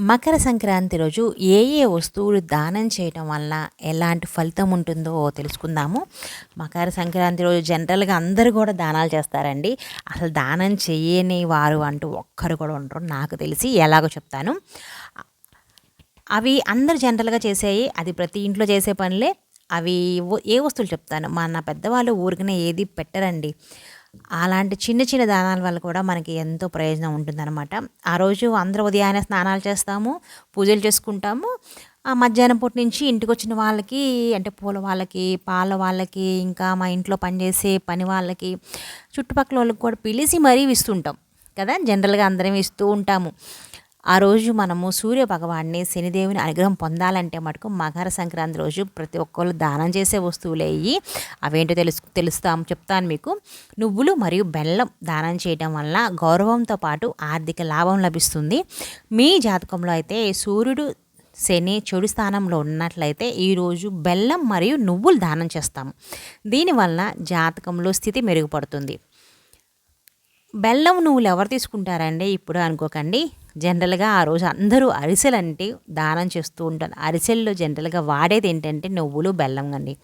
మకర సంక్రాంతి రోజు ఏ ఏ వస్తువులు దానం చేయటం వల్ల ఎలాంటి ఫలితం ఉంటుందో తెలుసుకుందాము. మకర సంక్రాంతి రోజు జనరల్గా అందరూ కూడా దానాలు చేస్తారండి. అసలు దానం చేయని వారు అంటూ ఒక్కరు కూడా ఉండరు. నాకు తెలిసి ఎలాగో చెప్తాను. అవి అందరు జనరల్గా చేసేవి అది ప్రతి ఇంట్లో చేసే పనులే. అవి ఏ వస్తువులు చెప్తాను? మా నా పెద్దవాళ్ళు ఊరికనే ఏది పెట్టరండి. అలాంటి చిన్న చిన్న దానాల వల్ల కూడా మనకి ఎంతో ప్రయోజనం ఉంటుందన్నమాట. ఆ రోజు అందరూ ఉదయాన్నే స్నానాలు చేస్తాము పూజలు చేసుకుంటాము. ఆ మధ్యాహ్నం పూట నుంచి ఇంటికి వచ్చిన వాళ్ళకి అంటే పూల వాళ్ళకి పాల వాళ్ళకి ఇంకా మా ఇంట్లో పనిచేసే పని వాళ్ళకి చుట్టుపక్కల వాళ్ళకి కూడా పిలిచి మరీ ఇస్తుంటాం కదా. జనరల్గా అందరం ఇస్తూ ఉంటాము. ఆ రోజు మనము సూర్య భగవాన్ని శనిదేవుని అనుగ్రహం పొందాలంటే మటుకు మకర సంక్రాంతి రోజు ప్రతి ఒక్కళ్ళు దానం చేసే వస్తువులు అయ్యి అవేంటో తెలుసు తెలుస్తాం చెప్తాను మీకు. నువ్వులు మరియు బెల్లం దానం చేయడం వల్ల గౌరవంతో పాటు ఆర్థిక లాభం లభిస్తుంది. మీ జాతకంలో అయితే సూర్యుడు శని చెడు స్థానంలో ఉన్నట్లయితే ఈరోజు బెల్లం మరియు నువ్వులు దానం చేస్తాము. దీనివల్ల జాతకంలో స్థితి మెరుగుపడుతుంది. బెల్లం నువ్వులు ఎవరు తీసుకుంటారండి? ఇప్పుడు అనుకోకండి. జనరల్గా ఆ రోజు అందరూ అరిసెలు అంటే దానం చేస్తూ ఉంటారు. అరిసెల్లో జనరల్గా వాడేది ఏంటంటే నువ్వులు బెల్లం అండి.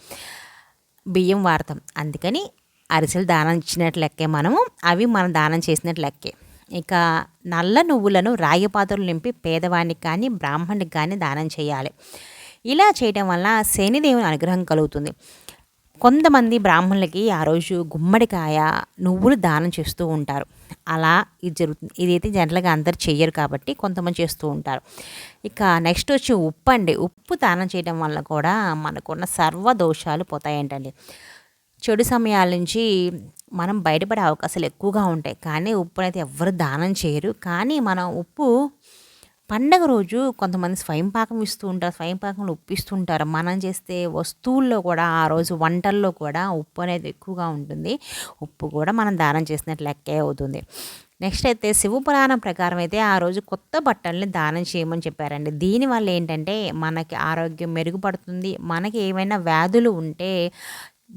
బియ్యం వాడతాం. అందుకని అరిసెలు దానం ఇచ్చినట్లు లెక్కే మనము. అవి మనం దానం చేసినట్లు లెక్కే. ఇక నల్ల నువ్వులను రాగి పాత్రలు నింపి పేదవానికి కానీ బ్రాహ్మణుడికి కానీ దానం చేయాలి. ఇలా చేయడం వల్ల శనిదేవుని అనుగ్రహం కలుగుతుంది. కొంతమంది బ్రాహ్మణులకి ఆ రోజు గుమ్మడికాయ నువ్వులు దానం చేస్తూ ఉంటారు. అలా ఇది జరుగుతుంది. ఇదైతే జనరల్గా అందరు చెయ్యరు కాబట్టి కొంతమంది చేస్తూ ఉంటారు. ఇక నెక్స్ట్ వచ్చి ఉప్పు అండి ఉప్పు దానం చేయడం వల్ల కూడా మనకున్న సర్వ దోషాలు పోతాయంటండి. చెడు సమయాల నుంచి మనం బయటపడే అవకాశాలు ఎక్కువగా ఉంటాయి. కానీ ఉప్పు అయితే ఎవరు దానం చేయరు. కానీ మనం ఉప్పు పండగ రోజు కొంతమంది స్వయం పాకం ఇస్తూ ఉంటారు స్వయం పాకంలో ఉప్పు ఇస్తుంటారు మనం చేస్తే వస్తువుల్లో కూడా ఆ రోజు వంటల్లో కూడా ఉప్పు అనేది ఎక్కువగా ఉంటుంది. ఉప్పు కూడా మనం దానం చేసినట్లు లెక్కే అవుతుంది. నెక్స్ట్ అయితే శివపురాణం ప్రకారం అయితే ఆ రోజు కొత్త బట్టల్ని దానం చేయమని చెప్పారండి. దీనివల్ల ఏంటంటే మనకి ఆరోగ్యం మెరుగుపడుతుంది. మనకి ఏమైనా వ్యాధులు ఉంటే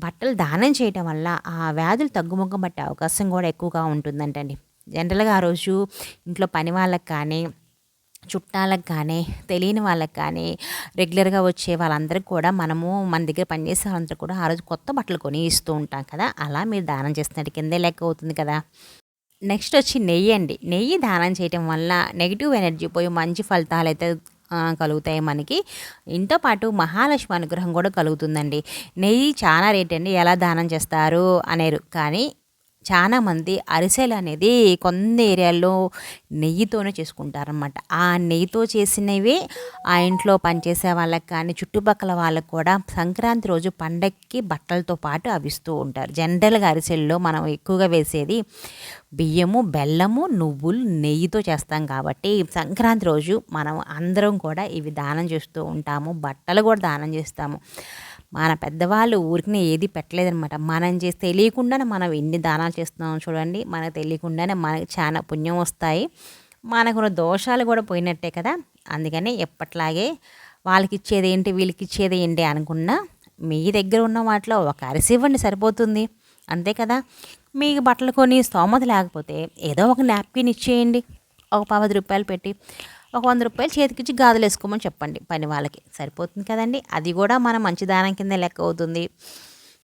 బట్టలు దానం చేయటం వల్ల ఆ వ్యాధులు తగ్గుముఖం పట్టే అవకాశం కూడా ఎక్కువగా ఉంటుందంటండి. జనరల్గా ఆ రోజు ఇంట్లో పని వాళ్ళకి కానీ చుట్టాలకు కానీ తెలియని వాళ్ళకి కానీ రెగ్యులర్గా వచ్చే వాళ్ళందరికీ కూడా మనము మన దగ్గర పనిచేసే వాళ్ళందరూ కూడా ఆ రోజు కొత్త బట్టలు కొని ఇస్తూ ఉంటాం కదా అలా మీరు దానం చేస్తున్నట్టు కిందే లెక్క అవుతుంది కదా. నెక్స్ట్ వచ్చి నెయ్యి అండి. నెయ్యి దానం చేయటం వల్ల నెగిటివ్ ఎనర్జీ పోయి మంచి ఫలితాలు అయితే కలుగుతాయి మనకి. ఇంతో పాటు మహాలక్ష్మి అనుగ్రహం కూడా కలుగుతుందండి. నెయ్యి చాలా రేట్ అండి ఎలా దానం చేస్తారు అనేరు. కానీ చాలామంది అరిసెలు అనేది కొన్ని ఏరియాల్లో నెయ్యితోనే చేసుకుంటారనమాట ఆ నెయ్యితో చేసినవి ఆ ఇంట్లో పనిచేసే వాళ్ళకి కానీ చుట్టుపక్కల వాళ్ళకి కూడా సంక్రాంతి రోజు పండక్కి బట్టలతో పాటు అవిస్తూ ఉంటారు. జనరల్గా అరిసెల్లో మనం ఎక్కువగా వేసేది బియ్యము బెల్లము నువ్వులు నెయ్యితో చేస్తాం కాబట్టి సంక్రాంతి రోజు మనం అందరం కూడా ఇవి దానం చేస్తూ ఉంటాము. బట్టలు కూడా దానం చేస్తాము. మన పెద్దవాళ్ళు ఊరికి ఏది పెట్టలేదనమాట మనం చేసి తెలియకుండానే మనం ఎన్ని దానాలు చేస్తున్నాం చూడండి. మనకు తెలియకుండానే మనకి చాలా పుణ్యం వస్తాయి. మనకున్న దోషాలు కూడా పోయినట్టే కదా. అందుకని ఎప్పట్లాగే వాళ్ళకి ఇచ్చేది ఏంటి వీళ్ళకి ఇచ్చేది ఏంటి అనుకున్నా మీ దగ్గర ఉన్న వాటిలో ఒక అరిసి ఇవ్వండి సరిపోతుంది. అంతే కదా. మీకు బట్టలు కొని స్తోమత లేకపోతే ఏదో ఒక నాప్కిన్ ఇచ్చేయండి. ఒక పది రూపాయలు పెట్టి. ఒక వంద రూపాయలు చేతికిచ్చి గాజులు వేసుకోమని చెప్పండి. పని వాళ్ళకి సరిపోతుంది కదండి. అది కూడా మన మంచి దానం కింద లెక్క అవుతుంది.